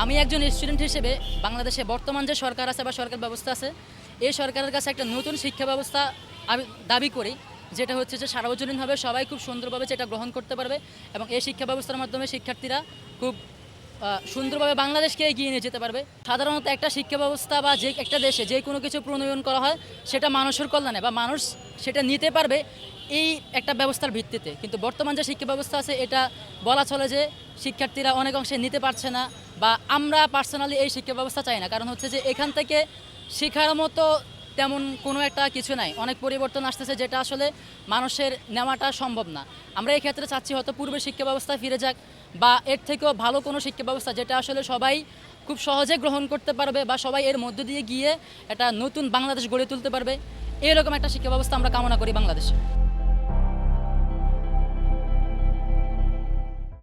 আমি একজন স্টুডেন্ট হিসেবে বাংলাদেশে বর্তমান যে সরকার আছে বা সরকার ব্যবস্থা আছে, এই সরকারের কাছে একটা নতুন শিক্ষা ব্যবস্থা আমি দাবি করি, যেটা হচ্ছে যে সার্বজনীনভাবে সবাই খুব সুন্দরভাবে সেটা গ্রহণ করতে পারবে এবং এই শিক্ষা ব্যবস্থার মাধ্যমে শিক্ষার্থীরা খুব সুন্দরভাবে বাংলাদেশকে এগিয়ে নিয়ে যেতে পারবে। সাধারণত একটা শিক্ষা ব্যবস্থা বা যে একটা দেশে যে কোনো কিছু প্রণয়ন করা হয়, সেটা মানুষের কল্যাণে বা মানুষ সেটা নিতে পারবে এই একটা ব্যবস্থার ভিত্তিতে। কিন্তু বর্তমান যে শিক্ষা ব্যবস্থা আছে, এটা বলা চলে যে শিক্ষার্থীরা অনেক অংশে নিতে পারছে না। বা আমরা পার্সোনালি এই শিক্ষা ব্যবস্থা চাই না। কারণ হচ্ছে যে এখান থেকে শেখার মতো তেমন কোনো একটা কিছু নাই। অনেক পরিবর্তন আসতেছে যেটা আসলে মানুষের নেওয়াটা সম্ভব না। আমরা এই ক্ষেত্রে চাচ্ছি হয়তো পূর্বের শিক্ষা ব্যবস্থা ফিরে যাক বা এর থেকেও ভালো কোনো শিক্ষা ব্যবস্থা যেটা আসলে সবাই খুব সহজে গ্রহণ করতে পারবে বা সবাই এর মধ্য দিয়ে গিয়ে একটা নতুন বাংলাদেশ গড়ে তুলতে পারবে। এরকম একটা শিক্ষা ব্যবস্থা আমরা কামনা করি বাংলাদেশে।